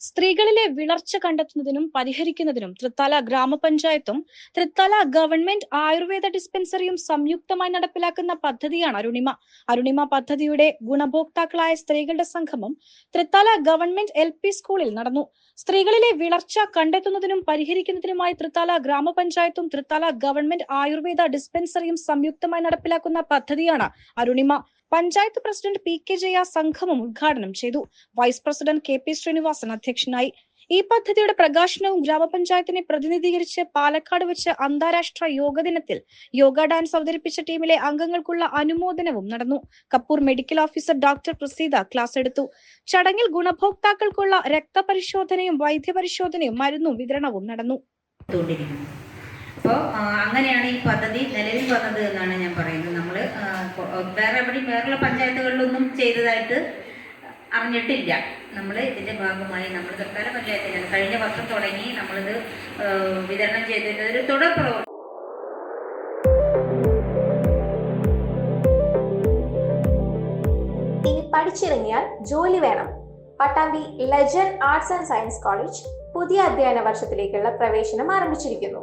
സ്ത്രീകളിലെ വിളർച്ച കണ്ടെത്തുന്നതിനും പരിഹരിക്കുന്നതിനും തൃത്താല ഗ്രാമപഞ്ചായത്തും തൃത്താല ഗവൺമെന്റ് ആയുർവേദ ഡിസ്പെൻസറിയും സംയുക്തമായി നടപ്പിലാക്കുന്ന പദ്ധതിയാണ് അരുണിമ. അരുണിമ പദ്ധതിയുടെ ഗുണഭോക്താക്കളായ സ്ത്രീകളുടെ സംഗമം തൃത്താല ഗവൺമെന്റ് എൽ സ്കൂളിൽ നടന്നു. സ്ത്രീകളിലെ വിളർച്ച കണ്ടെത്തുന്നതിനും പരിഹരിക്കുന്നതിനുമായി തൃത്താല ഗ്രാമപഞ്ചായത്തും തൃത്താല ഗവൺമെന്റ് ആയുർവേദ ഡിസ്പെൻസറിയും സംയുക്തമായി നടപ്പിലാക്കുന്ന പദ്ധതിയാണ് Arunima. Panchayat president P K Jaya സംഗമം ഉദ്ഘാടനം ചെയ്തു. Vice president K P Srinivasan അധ്യക്ഷനായി. ഈ പദ്ധതിയുടെ പ്രകാശനവും ഗ്രാമപഞ്ചായത്തിനെ പ്രതിനിധീകരിച്ച് പാലക്കാട് വെച്ച് അന്താരാഷ്ട്ര യോഗ ദിനത്തിൽ യോഗ ഡാൻസ് അവതരിപ്പിച്ച ടീമിലെ അംഗങ്ങൾക്കുള്ള അനുമോദനവും നടന്നു. Kappur medical officer doctor Praseetha class എടുത്തു. ചടങ്ങിൽ ഗുണഭോക്താക്കൾക്കുള്ള രക്തപരിശോധനയും വൈദ്യപരിശോധനയും മരുന്നും വിതരണവും നടന്നു. അപ്പോൾ അങ്ങനെയാണ് ഈ പദ്ധതി നിലവിൽ വന്നത് എന്നാണ് ഞാൻ പറയുന്നത്. വേറെ എവിടെയും വേറെയുള്ള പഞ്ചായത്തുകളിലൊന്നും ചെയ്തതായിട്ട് അറിഞ്ഞിട്ടില്ല. നമ്മൾ ഇതിന്റെ ഭാഗമായി നമ്മൾ തൽക്കാല പഞ്ചായത്തിലാണ്. കഴിഞ്ഞ വർഷം തുടങ്ങി നമ്മളിത് വിതരണം ചെയ്തിട്ട് ഒരു തുടർ പ്രവർത്തനം പഠിച്ചിറങ്ങിയാൽ ജോലി വേണം. Pattambi legend arts and science college പുതിയ അധ്യയന വർഷത്തിലേക്കുള്ള പ്രവേശനം ആരംഭിച്ചിരിക്കുന്നു.